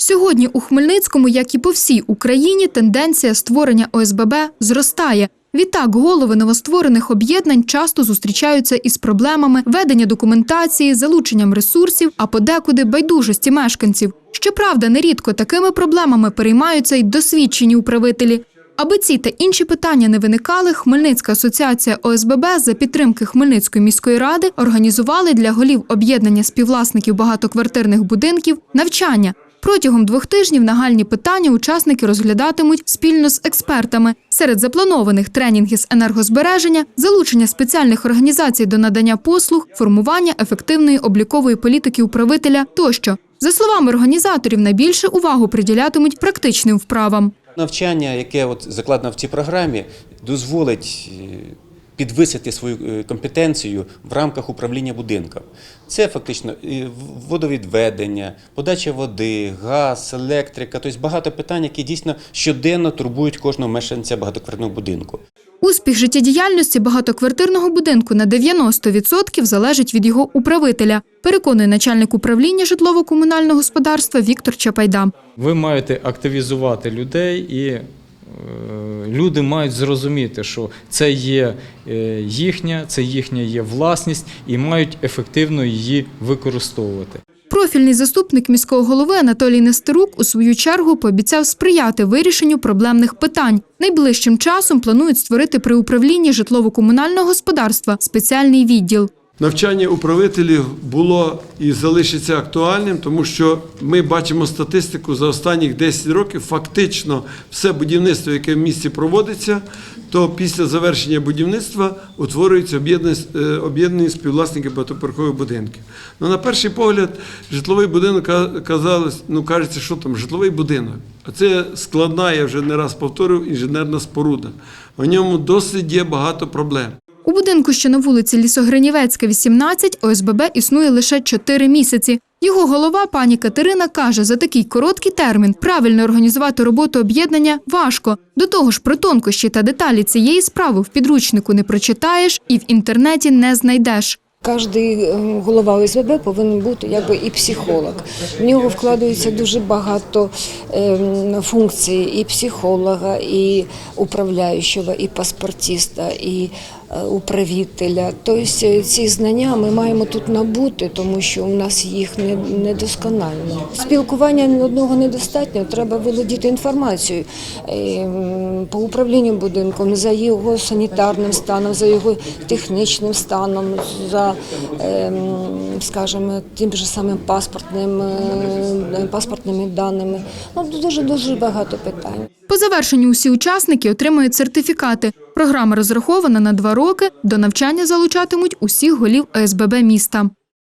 Сьогодні у Хмельницькому, як і по всій Україні, тенденція створення ОСББ зростає. Відтак, голови новостворених об'єднань часто зустрічаються із проблемами ведення документації, залученням ресурсів, а подекуди байдужості мешканців. Щоправда, нерідко такими проблемами переймаються й досвідчені управителі. Аби ці та інші питання не виникали, Хмельницька асоціація ОСББ за підтримки Хмельницької міської ради організували для голів об'єднання співвласників багатоквартирних будинків навчання. Протягом двох тижнів нагальні питання учасники розглядатимуть спільно з експертами. Серед запланованих тренінги з енергозбереження, залучення спеціальних організацій до надання послуг, формування ефективної облікової політики управителя тощо. За словами організаторів, найбільше увагу приділятимуть практичним вправам. Навчання, яке от закладено в цій програмі, дозволить е, підвисити свою е, компетенцію в рамках управління будинком. Це фактично водовідведення, подача води, газ, електрика, тобто багато питань, які дійсно щоденно турбують кожного мешканця багатоквартирного будинку. Успіх життєдіяльності багатоквартирного будинку на 90% залежить від його управителя, переконує начальник управління житлово-комунального господарства Віктор Чапайда. Ви маєте активізувати людей, і е, люди мають зрозуміти, що це є е, їхня, це їхня є власність, і мають ефективно її використовувати. Профільний заступник міського голови Анатолій Нестерук у свою чергу пообіцяв сприяти вирішенню проблемних питань. Найближчим часом планують створити при управлінні житлово-комунального господарства спеціальний відділ. Навчання управителів було і залишиться актуальним, тому що ми бачимо статистику за останніх 10 років. Фактично, все будівництво, яке в місті проводиться, то після завершення будівництва утворюються об'єднані, е, співвласники багатоповерхових будинків. Ну, на перший погляд, житловий будинок казалось, ну кажеться, що там житловий будинок. А це складна, я вже не раз повторив, інженерна споруда. У ньому досить є багато проблем. У будинку, що на вулиці Лісогринівецька, 18, ОСББ існує лише 4 місяці. Його голова пані Катерина каже, за такий короткий термін правильно організувати роботу об'єднання важко. До того ж, про тонкощі та деталі цієї справи в підручнику не прочитаєш і в інтернеті не знайдеш. Кожний е, голова ОСББ повинен бути якби і психолог. В нього вкладається дуже багато ем, функцій і психолога, і управляючого, і паспортиста, і е, управителя. Тобто е, ці знання ми маємо тут набути, тому що у нас їх недосконально. Спілкування одного недостатньо, треба володіти інформацією ем, по управлінню будинком, за його санітарним станом, за його технічним станом, за, скажімо, тим же самим паспортним, е, паспортними даними. Ну, дуже дуже багато питань. По завершенню усі учасники отримають сертифікати. Програма розрахована на два роки. До навчання залучатимуть усіх голів ОСББ міста.